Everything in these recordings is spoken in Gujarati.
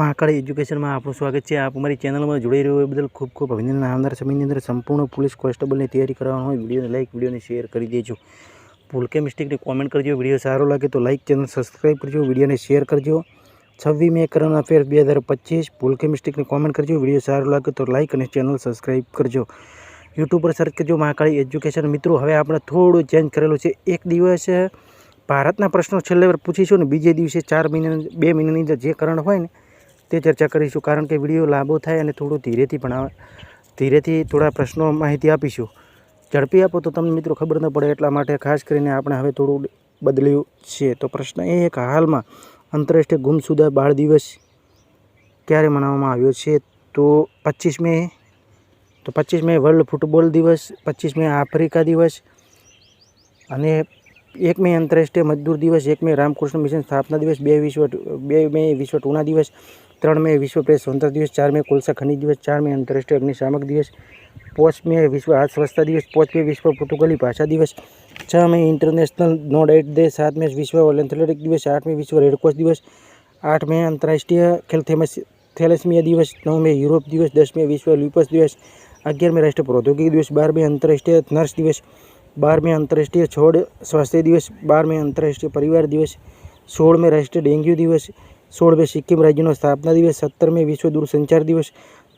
મહાકાળી એજ્યુકેશનમાં આપણું સ્વાગત છે. આપ અમારી ચેનલમાં જોડાઈ રહ્યો એ બદલ ખૂબ ખૂબ અભિનંદન. આવનાર સમયની અંદર સંપૂર્ણ પોલીસ કોન્સ્ટેબલની તૈયારી કરવાનો હોય વિડીયોને લાઇક વિડીયોને શેર કરી દેજો. ભૂલ કે મિસ્ટેકને કોમેન્ટ કરજો. વીડિયો સારો લાગે તો લાઇક ચેનલ સબસ્ક્રાઈબ કરજો. વિડીયોને શેર કરજો. છવ્વીસ મે કરંટ અફેર બે હજાર પચીસ. ભૂલ કે મિસ્ટેકને કોમેન્ટ કરજો. વીડિયો સારો લાગે તો લાઇક અને ચેનલ સબસ્ક્રાઈબ કરજો. યુટ્યુબ પર સર્ચ કરજો મહાકાળી એજ્યુકેશન. મિત્રો, હવે આપણે થોડું ચેન્જ કરેલું છે. એક દિવસ, ભારતના પ્રશ્નો છેલ્લે પૂછીશું ને બીજે દિવસે ચાર મહિના, બે મહિનાની અંદર જે કરંટ હોય ને તે ચર્ચા કરીશું કારણ કે વીડિયો લાંબો થાય અને થોડું ધીરેથી ભણાવ ધીરેથી થોડા પ્રશ્નો માહિતી આપીશું. ઝડપી આપો તો તમને મિત્રો ખબર ન પડે એટલા માટે ખાસ કરીને આપણે હવે થોડું બદલ્યું છે. તો પ્રશ્ન એ એક હાલમાં આંતરરાષ્ટ્રીય ગુમસુદા બાળ દિવસ ક્યારે મનાવવામાં આવ્યો છે? તો પચીસ મે તો પચીસ મે વર્લ્ડ ફૂટબોલ દિવસ, પચીસ મે આફ્રિકા દિવસ અને એક મે આંતરરાષ્ટ્રીય મજદૂર દિવસ, એક મે રામકૃષ્ણ મિશન સ્થાપના દિવસ, બે વિશ્વ બે મે વિશ્વ ટૂના દિવસ ત્રણ મે વિશ્વ પ્રેસ સ્વતંત્ર દિવસ, ચાર મે કોલસા ખનિજ દિવસ, ચાર મે આંતરરાષ્ટ્રીય અગ્નિશામક દિવસ, પાંચ મે વિશ્વ હાથ સ્વચ્છતા દિવસ, પાંચ મે વિશ્વ પોર્ટુગલી ભાષા દિવસ, છ મે ઇન્ટરનેશનલ નો ડેટ ડે, સાત મે વિશ્વ ઓલિમ્પિક દિવસ, આઠ મે વિશ્વ રેડક્રોસ દિવસ, આઠ મે આંતરરાષ્ટ્રીય ખેલ થેલેસમિયા દિવસ, નવ મે યુરોપ દિવસ, દસ મે વિશ્વ લ્યુપસ દિવસ, અગિયાર મે રાષ્ટ્રીય પ્રૌદ્યોગિક દિવસ, બાર મે આંતરરાષ્ટ્રીય નર્સ દિવસ, બાર મે આંતરરાષ્ટ્રીય છોડ સ્વાસ્થ્ય દિવસ, બાર મે આંતરરાષ્ટ્રીય પરિવાર દિવસ, સોળ મે રાષ્ટ્રીય ડેન્ગ્યુ દિવસ સોળ મે સિક્કિમ રાજ્યનો સ્થાપના દિવસ સત્તર મે વિશ્વ દૂરસંચાર દિવસ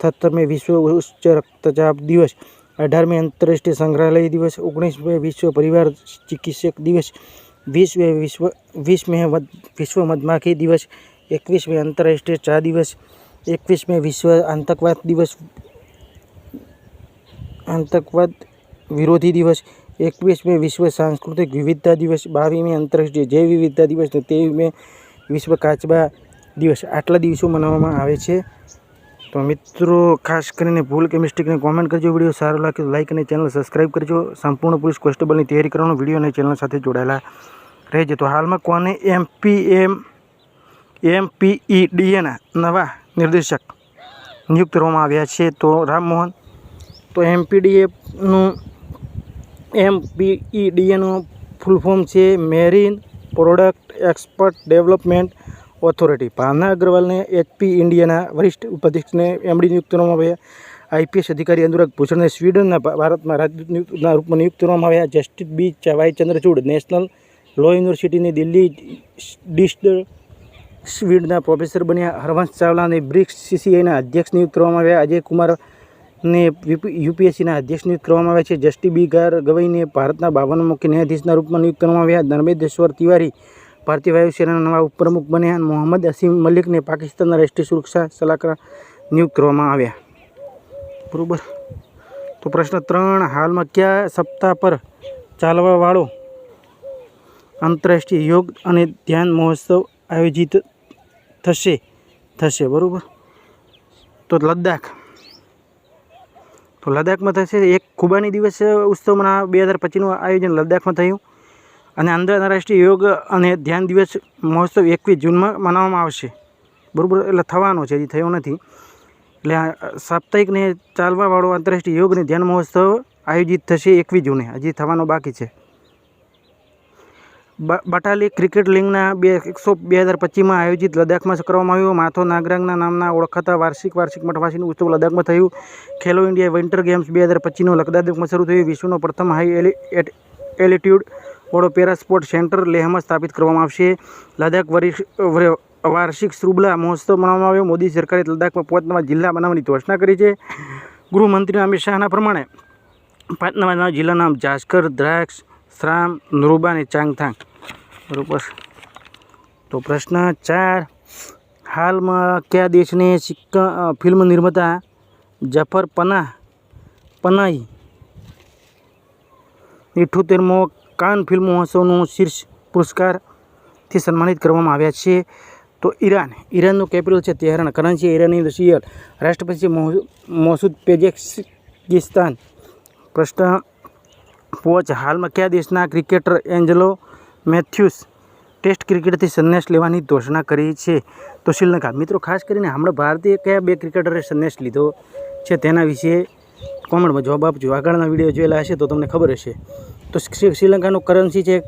સત્તર મે વિશ્વ ઉચ્ચ રક્તચાપ દિવસ અઢાર મે આંતરરાષ્ટ્રીય સંગ્રહાલય દિવસ ઓગણીસ મે વિશ્વ પરિવાર ચિકિત્સક દિવસ વીસ મે વિશ્વ વીસ મે વિશ્વ મધમાખી દિવસ એકવીસ મે આંતરરાષ્ટ્રીય ચા દિવસ એકવીસ મે વિશ્વ આતંકવાદ દિવસ આતંકવાદ વિરોધી દિવસ એકવીસ મે વિશ્વ સાંસ્કૃતિક વિવિધતા દિવસ બાવીસ મે આંતરરાષ્ટ્રીય જૈવ વિવિધતા દિવસ અને ત્રેવીસ મે વિશ્વ કાચબા દિવસ, આટલા દિવસો મનાવવામાં આવે છે. તો મિત્રો, ખાસ કરીને ભૂલ કે મિસ્ટેકને કોમેન્ટ કરજો વીડિયો સારો લાગે તો લાઇક અને ચેનલ સબસ્ક્રાઈબ કરજો. સંપૂર્ણ પોલીસ કોન્સ્ટેબલની તૈયારી કરવાનો વીડિયો અને ચેનલ સાથે જોડાયેલા રહેજો. તો હાલમાં કોને એમપીએમ એમપીઈડીએના નવા નિર્દેશક નિયુક્ત કરવામાં આવ્યા છે? તો રામમોહન તો એમપીડીએનું એમપીઈડીએનું ફૂલ ફોર્મ છે. Marine product expert development authority Bhavna અગ્રવાલને HP ઇન્ડિયાના વરિષ્ઠ ઉપાધ્યક્ષને એમડી નિયુક્ત કરવામાં આવ્યા. આઈપીએસ અધિકારી અનુરાગ ભૂષણને સ્વીડનના ભારતમાં રાજદૂતના રૂપમાં નિયુક્ત કરવામાં આવ્યા. Justice B Y Chandrachud national law યુનિવર્સિટીની દિલ્હી ડિસ્ડ સ્વીડના પ્રોફેસર બન્યા. હરવંશ ચાવલાને બ્રિક્સ સીસીઆઈના અધ્યક્ષ નિયુક્ત કરવામાં આવ્યા. અજય કુમારને યુપીએસસીના અધ્યક્ષ નિયુક્ત કરવામાં આવ્યા છે. જસ્ટી બી ગાર ગવઈને ભારતના બાવન મુખ્ય ન્યાયાધીશના રૂપમાં નિયુક્ત કરવામાં આવ્યા. ધર્મેશ્વર તિવારી ભારતીય વાયુસેનાના નવા ઉપપ્રમુખ બન્યા મોહમ્મદ અસીમ મલિકને પાકિસ્તાનના રાષ્ટ્રીય સુરક્ષા સલાહકાર નિયુક્ત કરવામાં આવ્યા. બરાબર? તો પ્રશ્ન ત્રણ, હાલમાં કયા સપ્તાહ પર ચાલવાવાળો આંતરરાષ્ટ્રીય યોગ અને ધ્યાન મહોત્સવ આયોજિત થશે? થશે, બરાબર? તો લદ્દાખ. તો લદ્દાખમાં થશે એક ખુબાની દિવસ ઉત્સવના બે હજાર પચીસનું આયોજન લદ્દાખમાં થયું. અને આંતરરાષ્ટ્રીય યોગ અને ધ્યાન દિવસ મહોત્સવ એકવીસ જૂનમાં મનાવવામાં આવશે. બરાબર, એટલે થવાનો છે, હજી થયો નથી. એટલે સાપ્તાહિકને ચાલવાવાળો આંતરરાષ્ટ્રીય યોગ અને ધ્યાન મહોત્સવ આયોજિત થશે એકવીસ જૂને, હજી થવાનો બાકી છે. બટાલી ક્રિકેટ લીગના બે, એકસો બે હજાર પચીસમાં આયોજિત લદ્દાખમાં કરવામાં આવ્યું. માથો નાગરાંગના નામના ઓળખાતા વાર્ષિક વાર્ષિક મઠવાસીનું ઉત્સવ લદ્દાખમાં થયું. ખેલો ઇન્ડિયા વિન્ટર ગેમ્સ બે હજાર પચીસનું લદ્દાખમાં શરૂ થયું. વિશ્વનો પ્રથમ હાઈ એલિટ્યુડ વાળો પેરા સ્પોર્ટ સેન્ટર લેહમાં સ્થાપિત કરવામાં આવશે. લદ્દાખ વરિષ્ઠ વાર્ષિક શ્રુબલા મહોત્સવ મનાવવામાં આવ્યો. મોદી સરકારે લદ્દાખમાં પાંચ નવા જિલ્લા બનાવવાની ઘોષણા કરી છે. ગૃહમંત્રી અમિત શાહના પ્રમાણે પાંચ નવા નવા જિલ્લાના નામ જાસ્કર, દ્રાક્ષ, શ્રામ નુરુબા અને ચાંગથાંગ. બરોબર. તો પ્રશ્ન ચાર. હાલમાં કયા દેશને સિક્કા ફિલ્મ નિર્માતા જફર પનાહ, પનાહી ઇઠ્ઠોતેરમો કાન ફિલ્મ મહોત્સવનું શીર્ષ પુરસ્કારથી સન્માનિત કરવામાં આવ્યા છે. તો ઈરાન, ઈરાનનું કેપિટલ છે તેહરાન, કરન્સી ઈરાની રશિયલ રાષ્ટ્રપતિ મોસુદ પેજેકિસ્તાન પ્રશ્ન પોચ, હાલમાં કયા દેશના ક્રિકેટર એન્જલો મેથ્યુસ ટેસ્ટ ક્રિકેટથી સંન્યાસ લેવાની ઘોષણા કરી છે? તો શ્રીલંકા, મિત્રો, ખાસ કરીને હમણાં ભારતીય કયા બે ક્રિકેટરે સંન્યાસ લીધો છે તેના વિશે કોમેન્ટમાં જવાબ આપજો. આગળના વીડિયો જોયેલા હશે તો તમને ખબર હશે. તો શ્રીલંકાનું કરન્સી છે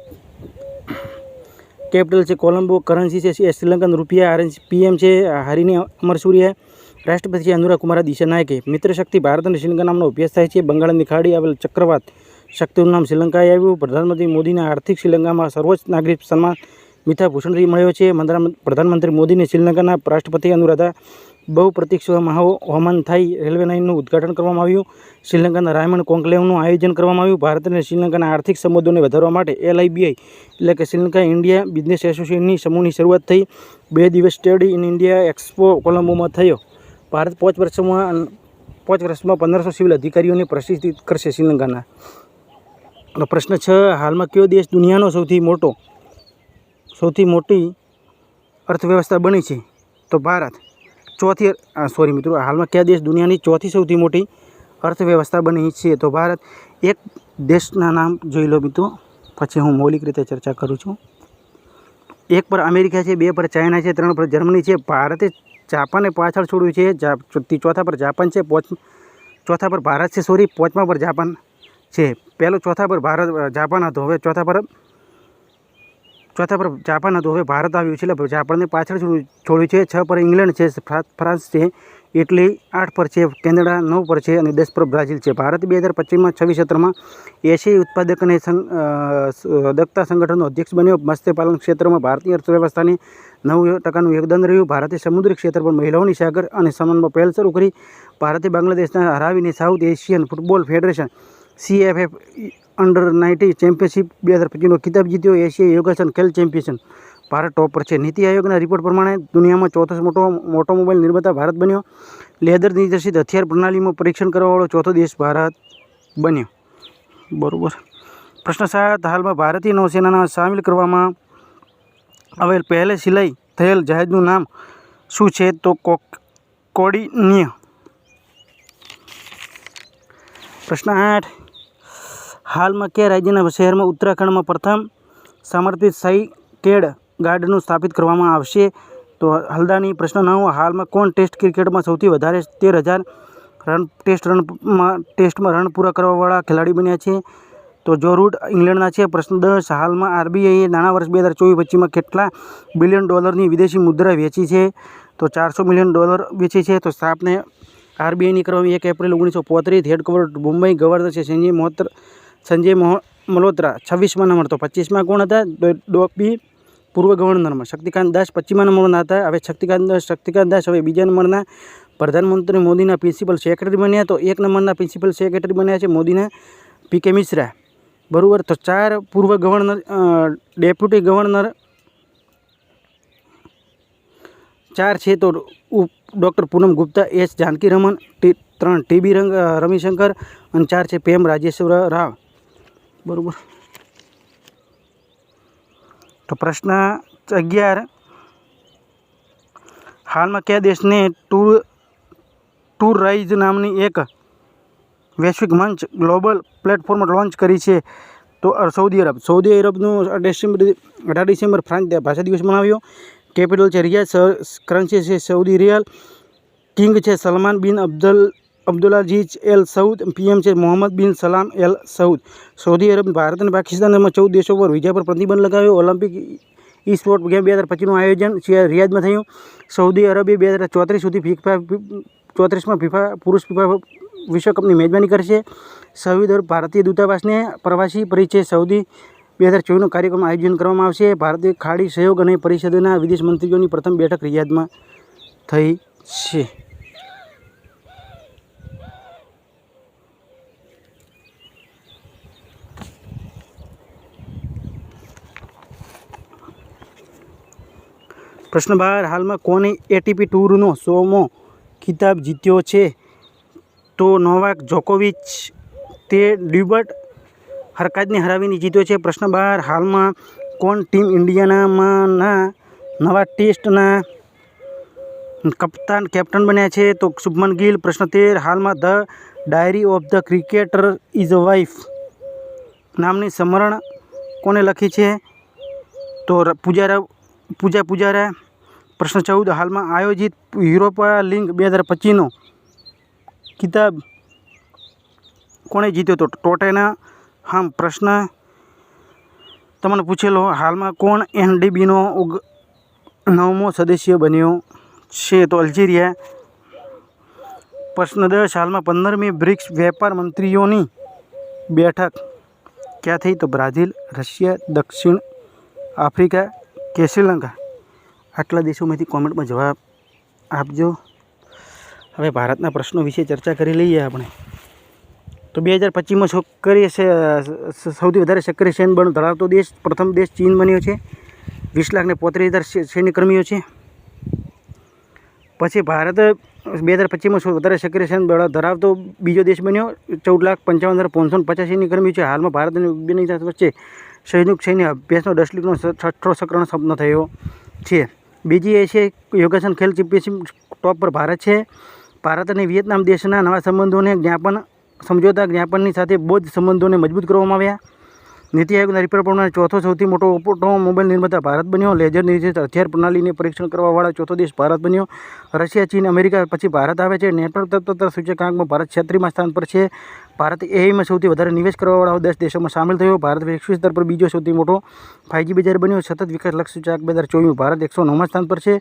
કેપિટલ છે કોલંબો કરન્સી છે શ્રીલંકન રૂપિયા આરએનસી પીએમ છે, હરિની સૂર્ય, રાષ્ટ્રપતિ છે અનુરા કુમાર દિશા નાયકે મિત્ર શક્તિ ભારત અને શ્રીલંકા નામનો અભ્યાસ થાય છે. બંગાળની ખાડી આવેલ ચક્રવાત શક્તિનું નામ શ્રીલંકાએ આવ્યું. પ્રધાનમંત્રી મોદીના આર્થિક શ્રીલંકામાં સર્વોચ્ચ નાગરિક સન્માન મિથા ભૂષણથી મળ્યો છે. મંત્રા- પ્રધાનમંત્રી મોદીને શ્રીલંકાના રાષ્ટ્રપતિ અનુરાધા બહુ પ્રતીક્ષા હવામાન થઈ રેલવે લાઇનનું ઉદ્ઘાટન કરવામાં આવ્યું. શ્રીલંકાના રાયમંડ કોન્કલેવનું આયોજન કરવામાં આવ્યું. ભારત અને શ્રીલંકાના આર્થિક સંબંધોને વધારવા માટે એલઆઈબીઆઈ, એટલે કે શ્રીલંકા ઇન્ડિયા બિઝનેસ એસોસિએશનની સમૂહની શરૂઆત થઈ. બે દિવસ સ્ટડી ઇન ઇન્ડિયા એક્સપો કોલંબોમાં થયો. ભારત પાંચ વર્ષમાં પાંચ વર્ષમાં પંદરસો સિવિલ અધિકારીઓને પ્રશિક્ષિત કરશે શ્રીલંકાના. પ્રશ્ન છ, હાલમાં કયો દેશ દુનિયાનો સૌથી મોટો, સૌથી મોટી અર્થવ્યવસ્થા બની છે? તો ભારત. ચોથી સોરી મિત્રો, હાલમાં કયા દેશ દુનિયાની ચોથી સૌથી મોટી અર્થવ્યવસ્થા બની છે તો ભારત એક દેશના નામ જોઈ લો મિત્રો. પછી હું મૌલિક રીતે ચર્ચા કરું છું. એક પર અમેરિકા છે, બે પર ચાઇના છે, ત્રણ પર જર્મની છે. ભારતે જાપાનને પાછળ છોડ્યું છે. ચોથા પર જાપાન છે, પોચ, ચોથા પર ભારત છે સોરી પાંચમા પર જાપાન છે. પહેલો ચોથા પર ભારત જાપાન હતો. હવે ચોથા પર ચોથા પર જાપાન હતું. હવે ભારત આવ્યું છે. એટલે જાપાનને પાછળ છોડ્યું છે. છ પર ઇંગ્લેન્ડ છે. ફ્રાન્સ છે. ઇટલી આઠ પર છે. કેનેડા નવ પર છે અને દસ પર બ્રાઝિલ છે. ભારત બે હજાર પચીસમાં છવ્વીસ સત્રમાં એશિયાઈ ઉત્પાદક અને દક્ષતા સંગઠનનો અધ્યક્ષ બન્યો. મત્સ્યપાલન ક્ષેત્રમાં ભારતીય અર્થવ્યવસ્થાને નવ ટકાનું યોગદાન રહ્યું. ભારતે સમુદ્રી ક્ષેત્ર પર મહિલાઓની સાગર અને સમાનમાં પહેલ શરૂ કરી. ભારતે બાંગ્લાદેશના હરાવીને south Asian football federation SAFF under ninety championship બે હજાર પચીસનો ખિતાબ જીત્યો, એશિયા યોગાસન ખેલ ચેમ્પિયન. ભારત ટોપર છે. નીતિ આયોગના રિપોર્ટ પ્રમાણે દુનિયામાં ચોથો મોટો ઓટોમોબાઈલ નિર્માતા ભારત બન્યો. લેધર નિર્દેશિત હથિયાર પ્રણાલીમાં પરીક્ષણ કરવાવાળો ચોથો દેશ ભારત બન્યો. બરાબર. પ્રશ્ન સાત, હાલમાં ભારતીય નૌસેનાના સામેલ કરવામાં આવેલ પહેલે સિલાઈ થયેલ જહાજનું નામ શું છે? તો કોડિનિય. પ્રશ્ન આઠ હાલમાં કયા રાજ્યના શહેરમાં ઉત્તરાખંડમાં પ્રથમ સમર્પિત સાઈકેડ ગાર્ડનું સ્થાપિત કરવામાં આવશે. તો હલ્દાની પ્રશ્ન નવ હાલમાં કોણ ટેસ્ટ ક્રિકેટમાં સૌથી વધારે તેર હજાર રન ટેસ્ટ રનમાં ટેસ્ટમાં રન પૂરા કરવાવાળા ખેલાડી બન્યા છે. તો જો રૂટ ઇંગ્લેન્ડના છે, પ્રશ્ન દસ, હાલમાં આરબીઆઈએ નાણાં વર્ષ બે હજાર ચોવીસ પચીસમાં કેટલા બિલિયન ડોલરની વિદેશી મુદ્રા વેચી છે? તો ચારસો મિલિયન ડોલર વેચી છે. તો સ્થાપને આરબીઆઈની કરવામાં એક એપ્રિલ ઓગણીસો પોત્રીસ, હેડક્વાર્ટર મુંબઈ ગવર્નર છે સંજય મોહત્ર સંજય મોહ, મલ્હોત્રા છવ્વીસમાં નંબર તો પચીસમાં કોણ હતા? ડોપી, પૂર્વ ગવર્નરમાં શક્તિકાંત દાસ પચીસમાં નંબરના હતા. હવે શક્તિકાંત દાસ શક્તિકાંત દાસ, હવે બીજા નંબરના પ્રધાનમંત્રી મોદીના પ્રિન્સિપલ સેક્રેટરી બન્યા તો એક નંબરના પ્રિન્સિપલ સેક્રેટરી બન્યા છે મોદીના પી કે મિશ્રા. બરાબર, તો ચાર પૂર્વ ગવર્નર ડેપ્યુટી ગવર્નર ચાર છે તો ડૉક્ટર પૂનમ ગુપ્તા, એસ જાનકી રમન ત્રણ ટીબી રંગ રવિશંકર અને ચાર છે પેમ રાજેશ્વર રાવ. બરાબર. તો પ્રશ્ન અગિયાર. હાલમાં કયા દેશને ટૂર ટૂર રાઇઝ નામની એક વૈશ્વિક મંચ ગ્લોબલ પ્લેટફોર્મ લોન્ચ કરી છે? તો સૌદી અરબ. સૌદી અરબનું ડિસેમ્બર અઢાર ડિસેમ્બર ફ્રાન્સ ભાષા દિવસ મનાવ્યો. કેપિટલ છે રિયાદ કરન્સી છે સૌદી રિયાલ. કિંગ છે Salman bin Abdul Abdulaziz Al Saud, PM છે Mohammed bin Salam Al Saud. Saudi Arab, Bharat અને પાકિસ્તાનમાં ચૌદ દેશો પર વિઝા પર પ્રતિબંધ લગાવ્યો. ઓલિમ્પિક ઈ સ્પોર્ટ ગેમ બે હજાર પચીસનું આયોજન રિયાદમાં થયું. સૌદી અરબે બે હજાર ચોત્રીસ સુધી ફીફા, ચોત્રીસમાં ફીફા, પુરુષ ફીફા વિશ્વકપની મેજબાની કરશે. સૌદી અરબ ભારતીય દૂતાવાસને પ્રવાસી પરિચય સૌદી બે હજાર ચોવીસનો કાર્યક્રમ આયોજન કરવામાં આવશે. ભારતીય ખાડી સહયોગ અને પરિષદના વિદેશ મંત્રીઓની પ્રથમ બેઠક રિયાદમાં થઈ છે. પ્રશ્ન બાર હાલમાં કોને એટીપી ટૂરનો સોમો ખિતાબ જીત્યો છે? તો નોવાક જોકોવિચ તે ડ્યુબર્ટ હરકાજને હરાવીને જીત્યો છે. પ્રશ્ન બાર હાલમાં કોણ ટીમ ઇન્ડિયાનામાંના નવા ટેસ્ટના કપ્તાન, કેપ્ટન બન્યા છે? તો શુભમન ગિલ, પ્રશ્ન તેર, હાલમાં the diary of the cricketer is a wife નામની સમરણ કોને લખી છે? તો પૂજારા પૂજા પૂજારા પ્રશ્ન ચૌદ, હાલમાં આયોજિત યુરોપા લીગ બે હજાર પચીસનો કિતાબ કોણે જીત્યો તો ટોટેના? હામ પ્રશ્ન તમને પૂછેલો, હાલમાં કોણ એનડીબીનો નવમો સદસ્ય બન્યો છે? તો અલ્જેરિયા. પ્રશ્ન દસ, હાલમાં પંદરમી બ્રિક્સ વેપાર મંત્રીઓની બેઠક ક્યાં થઈ? તો બ્રાઝિલ, રશિયા, દક્ષિણ આફ્રિકા કે શ્રીલંકા? આટલા દેશોમાંથી કોમેન્ટમાં જવાબ આપજો. હવે ભારતના પ્રશ્નો વિશે ચર્ચા કરી લઈએ આપણે. તો બે હજાર પચીસમાં સક્રિય સૌથી વધારે સક્રિય સૈન્ય બળ ધરાવતો દેશ, પ્રથમ દેશ ચીન બન્યો છે. વીસ લાખને પોત્રીસ હજાર સૈન્યકર્મીઓ છે. પછી ભારત બે હજાર પચીસમાં વધારે સક્રિય સૈન્ય બળ, ધરાવતો બીજો દેશ બન્યો, ચૌદ લાખ પંચાવન હજાર પાંચસો પચાસ સૈન્યકર્મીઓ છે. હાલમાં ભારત અને ઉઝબેકિસ્તાન વચ્ચે સૈનિક સૈન્ય અભ્યાસનો દસ લીગનો છઠ્ઠો સક્રનો સંપન્ન થયો છે. બીજી એશિયાઈ યોગાસન ખેલ ચેમ્પિયનશિપ ટોપ પર ભારત છે. ભારત અને વિયેતનામ દેશના નવા સંબંધોને જ્ઞાપન, સમજોતા જ્ઞાપનની સાથે બૌદ્ધ સંબંધોને મજબૂત કરવામાં આવ્યા. નીતિ આયોગના રિપોર્ટ પ્રમાણે ચોથો સૌથી મોટો ઓટોમોબાઈલ નિર્માતા ભારત બન્યો. લેઝર નિર્દેશિત હથિયાર પ્રણાલીને પરીક્ષણ કરવાવાળા ચોથો દેશ ભારત બન્યો. રશિયા, ચીન, અમેરિકા પછી ભારત આવે છે. નેટવર્ક તત્વ સૂચકાંકમાં ભારત છત્રીમાં સ્થાન પર છે. ભારત એઆઈમાં સૌથી વધારે નિવેશ કરવાવાળા દસ દેશોમાં સામેલ થયો. ભારત વૈશ્વિક સ્તર પર બીજો સૌથી મોટો ફાઇવજી બજાર બન્યો. સતત વિકાસ લક્ષ્ય સૂચકાંક બે હજાર ચોવીસ ભારત એકસો નવમાં સ્થાન પર છે.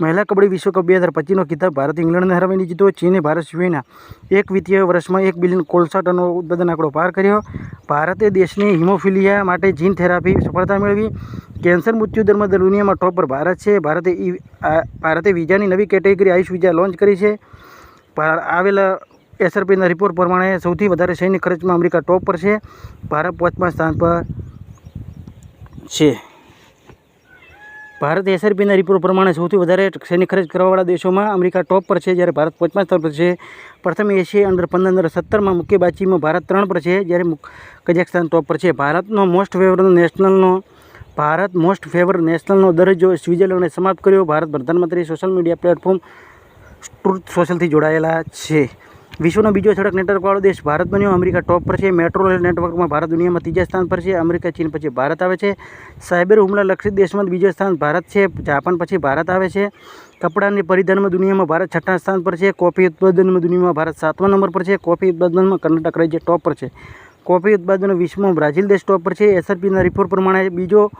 મહિલા કબડ્ડી વિશ્વકપ બે હજાર પચીસનો ખિતાબ ભારત ઇંગ્લેન્ડને હરાવીને જીતો ચીને ભારત સિવાયના એક વિત્તીય વર્ષમાં એક બિલિયન કોલસા ટનનો ઉત્પાદન આંકડો પાર કર્યો. ભારતે દેશની હિમોફિલિયા માટે જીન થેરાપી સફળતા મેળવી. કેન્સર મૃત્યુ દરમાં દુનિયામાં ટોપ પર ભારત છે. ભારતે ભારતે વિઝાની નવી કેટેગરી આયુષ વિઝા લોન્ચ કરી છે. આવેલા એસઆરપીના રિપોર્ટ પ્રમાણે સૌથી વધારે સૈન્ય ખર્ચમાં અમેરિકા ટોપ પર છે. ભારત પાંચમા સ્થાન પર છે. ભારત એસઆરપીના રિપોર્ટ પ્રમાણે સૌથી વધારે સૈનિક ખર્ચ કરવાવાળા દેશોમાં અમેરિકા ટોપ પર છે, જ્યારે ભારત પાંચમા સ્થાન પર છે. પ્રથમ એશિયા અંડર પંદર અંડર સત્તરમાં મુખ્ય બાચીમાં ભારત ત્રણ પર છે, જ્યારે કઝાકસ્તાન ટોપ પર છે. ભારતનો મોસ્ટ ફેવર નેશનલનો ભારત મોસ્ટ ફેવર નેશનલનો દરજ્જો સ્વિઝરલેન્ડે સમાપ્ત કર્યો. ભારત પ્રધાનમંત્રી સોશિયલ મીડિયા પ્લેટફોર્મ ટ્રુથ સોશિયલથી જોડાયેલા છે. વિશ્વનો બીજો સડક નેટવર્કવાળો દેશ ભારત બન્યો. અમેરિકા ટોપ પર છે. મેટ્રો રેલ નેટવર્કમાં ભારત દુનિયામાં ત્રીજા સ્થાન પર છે. અમેરિકા ચીન પછી ભારત આવે છે. સાયબર હુમલા લક્ષિત દેશમાં બીજો સ્થાન ભારત છે. જાપાન પછી ભારત આવે છે. કપડાની પરિધાનમાં દુનિયામાં ભારત છઠ્ઠા સ્થાન પર છે. કોફી ઉત્પાદનમાં દુનિયામાં ભારત સાતમા નંબર પર છે. કોફી ઉત્પાદનમાં કર્ણાટક રાજ્ય ટોપ પર છે. કોફી ઉત્પાદનો વિશ્વમાં બ્રાઝિલ દેશ ટોપ પર છે. એસઆરપીના રિપોર્ટ પ્રમાણે બીજો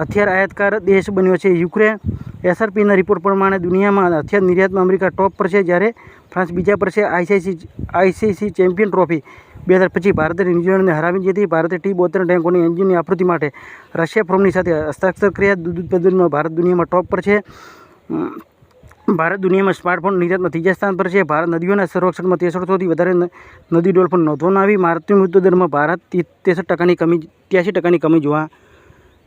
હથિયાર આયાતકાર દેશ બન્યો છે યુક્રેન. એસઆરપીના રિપોર્ટ પ્રમાણે દુનિયામાં હથિયાર નિર્યાતમાં અમેરિકા ટોપ પર છે, જ્યારે ફ્રાન્સ બીજા પર છે. આઈસીસી આઈસીસી ચેમ્પિયન ટ્રોફી બે હજાર પચીસ ભારતે ન્યૂઝીલેન્ડને હરાવી દીધી. ભારતે ટી બોતેર ટેન્કોની એન્જિનની આકૃતિ માટે રશિયા ફ્રોમની સાથે હસ્તાક્ષર કર્યા. દૂધ ઉત્પાદનમાં ભારત દુનિયામાં ટોપ પર છે. ભારત દુનિયામાં સ્માર્ટફોન નિર્યાતમાં ત્રીજા સ્થાન પર છે ભારત. નદીઓના સંરક્ષણમાં તેસઠસોથી વધારે નદી નદી ડોલ્ફિન નોંધવામાં આવી. મૃત્યુ મૃત્યુ દરમાં ભારત તેસઠ ટકાની કમી, ત્યાસી ટકાની કમી જોવા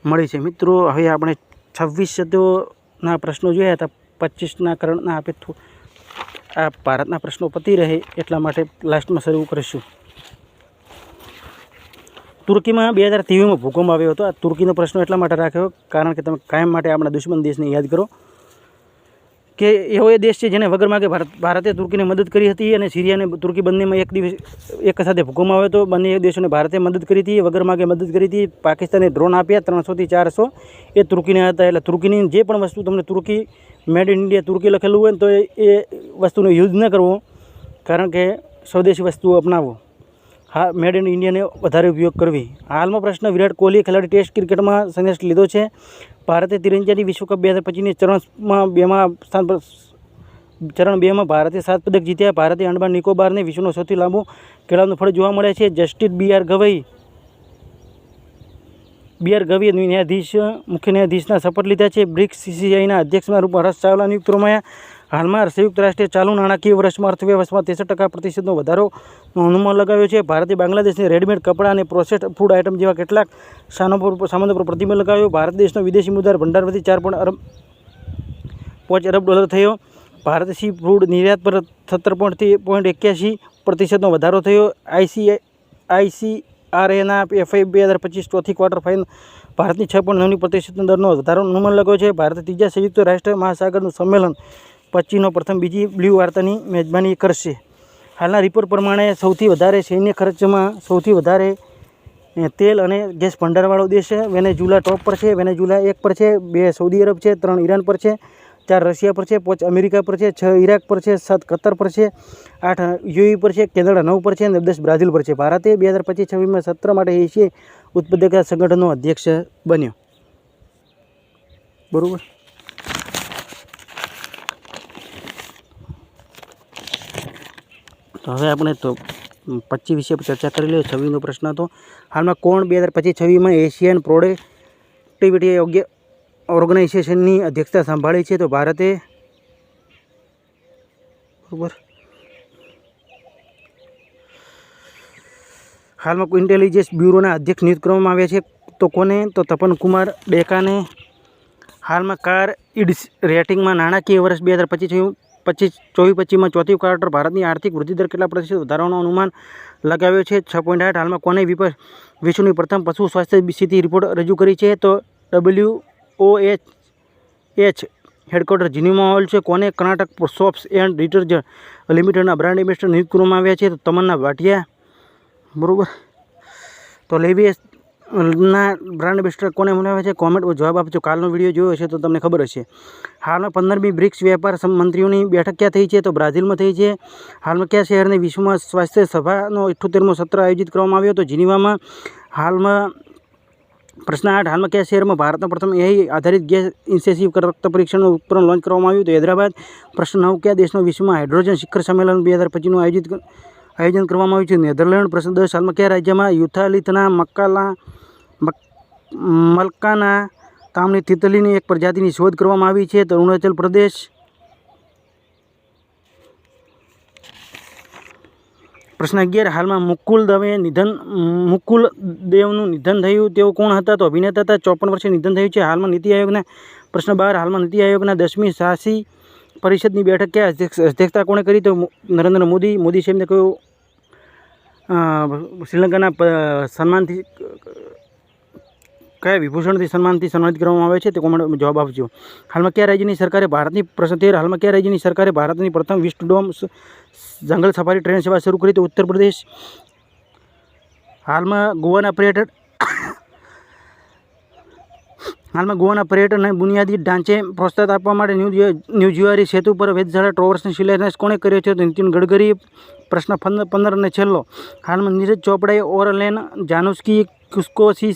મળી છે. મિત્રો, હવે આપણે છવ્વીસ સદીઓના પ્રશ્નો જોયા હતા. પચીસના કરણના આપે થો- આ ભારતના પ્રશ્નો પતી રહે એટલા માટે લાસ્ટમાં શરૂ કરીશું. તુર્કીમાં બે હજાર ત્રેવીસમાં ભૂકંપ આવ્યો હતો. આ તુર્કીનો પ્રશ્ન એટલા માટે રાખ્યો કારણ કે તમે કાયમ માટે આપણા દુશ્મન દેશને યાદ કરો. કે એવો એ દેશ છે જેને વગર માગે ભારત ભારતે તુર્કીને મદદ કરી હતી અને સિરિયા અને તુર્કી બંનેમાં એક દિવસ એક સાથે ભૂકંપ આવ્યો હતો. બંને દેશોને ભારતે મદદ કરી હતી વગર માગે મદદ કરી હતી. પાકિસ્તાને ડ્રોન આપ્યા ત્રણસોથી ચારસો. એ તુર્કીને હતા એટલે તુર્કીની જે પણ વસ્તુ તમને તુર્કી મેડ ઇન ઇન્ડિયા તુર્કી લખેલું હોય તો એ વસ્તુનો યુઝ ન કરવો. કારણ કે સ્વદેશી વસ્તુઓ અપનાવો. હા મેડ ઇન ઇન્ડિયાને વધારે ઉપયોગ કરવી. હાલમાં પ્રશ્ન વિરાટ કોહલી ખેલાડી ટેસ્ટ ક્રિકેટમાં સંન્યાસ લીધો છે. ભારતે તિરંજાની વિશ્વકપ બે હજાર પચીસની ચરણમાં બેમાં સ્થાન પર ચરણ બેમાં ભારતે સાત પદક જીત્યા. ભારતે અંડમાન નિકોબારને વિશ્વનો સૌથી લાંબો ખેલાડીનું ફળ જોવા મળે છે. Justice B R Gavai, B R ગવીએ ન્યાયાધીશ, મુખ્ય ન્યાયાધીશના શપથ લીધા છે. બ્રિક્સ સીસીઆઈના અધ્યક્ષના રૂપમાં હર્ષ ચાવલા નિયુક્ત રમાયા હાલમાં સંયુક્ત રાષ્ટ્રે ચાલુ નાણાકીય વર્ષમાં અર્થવ્યવસ્થામાં ત્રેસઠ ટકા પ્રતિશતનો વધારો અનુમાન લગાવ્યો છે. ભારતે બાંગ્લાદેશની રેડીમેડ કપડાં અને પ્રોસેસ્ડ ફૂડ આઇટમ જેવા કેટલાક સ્થાનો પર સામાનો પર પ્રતિબંધ લગાવ્યો. ભારત દેશનો વિદેશી મુદ્રા ભંડાર વધી ચાર પોઈન્ટ અરબ, પાંચ અરબ ડોલર થયો. ભારત સી ફૂડ નિર્યાત પર સત્તર પોઈન્ટથી પોઈન્ટ એક્યાસી પ્રતિશતનો વધારો થયો. આઈસી આઈસીઆરએના એફઆઈ બે હજાર પચીસ ચોથી ક્વાર્ટર ફાઇનલ. ભારતની છ પોઈન્ટ નવની પ્રતિશતનો દરનો વધારો અનુમાન લગાવ્યો છે. ભારત ત્રીજા સંયુક્ત રાષ્ટ્ર મહાસાગરનું સંમેલન પચીસનો પ્રથમ બીજી બ્લુ વાર્તાની મેજબાની કરશે. હાલના રિપોર્ટ પ્રમાણે સૌથી વધારે સૈન્ય ખર્ચમાં સૌથી વધારે તેલ અને ગેસ ભંડારવાળો દેશ છે. વેનેઝુલા ટોપ પર છે વેનેઝુલા એક પર છે, બે સૌદી અરબ છે, ત્રણ ઈરાન પર છે, ચાર રશિયા પર છે, પાંચ અમેરિકા પર છે, છ ઈરાક પર છે, સાત કતર પર છે, આઠ યુએઈ પર છે, કેનેડા નવ પર છે, અને દસ બ્રાઝિલ પર છે. ભારતે બે હજાર પચીસ છવ્વીસમાં સત્ર માટે એશિયાઈ ઉત્પાદકતા સંગઠનનો અધ્યક્ષ બન્યો. બરાબર? હવે આપણે તો પચીસ વિશે ચર્ચા કરી લઈએ છવ્વીસનો પ્રશ્ન હતો. હાલમાં કોણ બે હજાર પચીસ છવ્વીસમાં એશિયન પ્રોડક્ટિવિટી યોગ્ય ઓર્ગેનાઇઝેશનની અધ્યક્ષતા સંભાળી છે? તો ભારતે, બરાબર. હાલમાં ઇન્ટેલિજન્સ બ્યુરોના અધ્યક્ષ નિયુક્ત કરવામાં આવ્યા છે. તો કોને? તો તપન કુમાર ડેકાને. હાલમાં કાર ઇડ્સ રેટિંગમાં નાણાકીય વર્ષ બે હજાર પચીસ પચીસ, ચોવીસ, પચીસમાં ચોથી ક્વાર્ટર ભારતની આર્થિક વૃદ્ધિ કેટલા પ્રતિશત વધારવાનું અનુમાન લગાવ્યો છે. છ પોઈન્ટ આઠ, હાલમાં કોને વિપક્ષ વિશ્વની પ્રથમ પશુ સ્વાસ્થ્ય સ્થિતિ રિપોર્ટ રજૂ કરી છે તો W H O H headquarter જીનીમાં આવેલ છે. કોને કર્ણાટક સોપ્સ એન્ડ ડિટર્જન્ટ લિમિટેડના બ્રાન્ડ એમ્બેસડર નિયુક્ત કરવામાં આવ્યા છે તો તમન્ના ભાટિયા, બરાબર? તો લેવીએસ ના, બ્રાન્ડ એમ્બેસડર કોને બનાવ્યા છે? કોમેન્ટ જવાબ આપજો. કાલનો વીડિયો જોયો છે તો તમને ખબર હશે. હાલમાં પંદરમી બ્રિક્સ વેપાર મંત્રીઓની બેઠક ક્યાં થઈ છે? તો બ્રાઝિલમાં થઈ છે. હાલમાં કયા શહેરને વિશ્વમાં સ્વાસ્થ્ય સભાનો અઠ્ઠોતેરમો સત્ર આયોજિત કરવામાં આવ્યો? હતો જીનીવામાં હાલમાં પ્રશ્ન આઠ, હાલમાં કયા શહેરમાં ભારતના પ્રથમ એઆઈ આધારિત ગેસ ઇન્સેસિવ રક્ત પરીક્ષણનું ઉપકરણ લોન્ચ કરવામાં આવ્યું? તો હૈદરાબાદ, પ્રશ્ન નવ, કયા દેશનો વિશ્વમાં હાઇડ્રોજન શિખર સંમેલન બે હજાર પચીસનું આયોજિત આયોજન કરવામાં આવ્યું છે? નેધરલેન્ડ, પ્રશ્ન દસ, હાલમાં કયા રાજ્યમાં યુથાલિથના મક્કાલા મક- મલકાના તામની તિતલીની એક પ્રજાતિની શોધ કરવામાં આવી છે તો અરુણાચલ પ્રદેશ. પ્રશ્ન અગિયાર, હાલમાં મુકુલ દવે નિધન, મુકુલ દેવનું નિધન થયું તેઓ કોણ હતા? તો અભિનેતા હતા, ચોપન વર્ષે નિધન થયું છે. હાલમાં નીતિ આયોગના પ્રશ્ન બાર, હાલમાં નીતિ આયોગના દસમી શાસી પરિષદની બેઠક ક્યાં? અધ્યક્ષ, અધ્યક્ષતા કોણે કરી? તો નરેન્દ્ર મોદી મોદી સાહેબને કહ્યું શ્રીલંકાના સન્માનથી કયા વિભૂષણથી સન્માનથી સન્માનિત કરવામાં આવે છે તે કોમેન્ટ જવાબ આપજો. હાલમાં કયા રાજ્યની સરકારે ભારતની તેર હાલમાં કયા રાજ્યની સરકારે ભારતની પ્રથમ વિસ્ટડોમ જંગલ સફારી ટ્રેન સેવા શરૂ કરી તો ઉત્તર પ્રદેશ. હાલમાં ગોવાના પર્યટન હાલમાં ગોવાના પર્યટન અને બુનિયાદી ઢાંચે પ્રોત્સાહન આપવા માટે ન્યૂ જુએ- સેતુ પર વેધશાળા ટ્રોવર્સની શિલાન્યાસ કોણે કર્યો છે? તો નીતિન ગડકરી પ્રશ્ન પંદર અને છેલ્લો. હાલમાં નીરજ ચોપડાએ ઓરલેન જાનુસ્કી કુસ્કોસિસ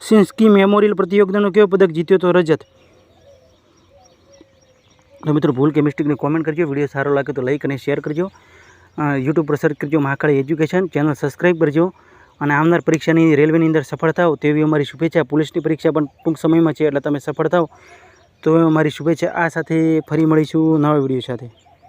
સિન્સ્કી મેમોરિયલ પ્રતિયોગિતાનો કયો પદક જીત્યો તો રજત તો મિત્રો, ભૂલ કે કોમેન્ટ કરજો વીડિયો સારો લાગે તો લાઈક અને શેર કરજો. યુટ્યુબ પર સર્ચ કરજો મહાકાળી એજ્યુકેશન ચેનલ સબસ્ક્રાઈબ કરજો. અને આવનાર પરીક્ષાની રેલવેની અંદર સફળ થાવ તેવી અમારી શુભેચ્છા. પોલીસની પરીક્ષા પણ ટૂંક સમયમાં છે, એટલે તમે સફળ થાવ તો અમારી શુભેચ્છા. આ સાથે ફરી મળીશું નવા વીડિયો સાથે.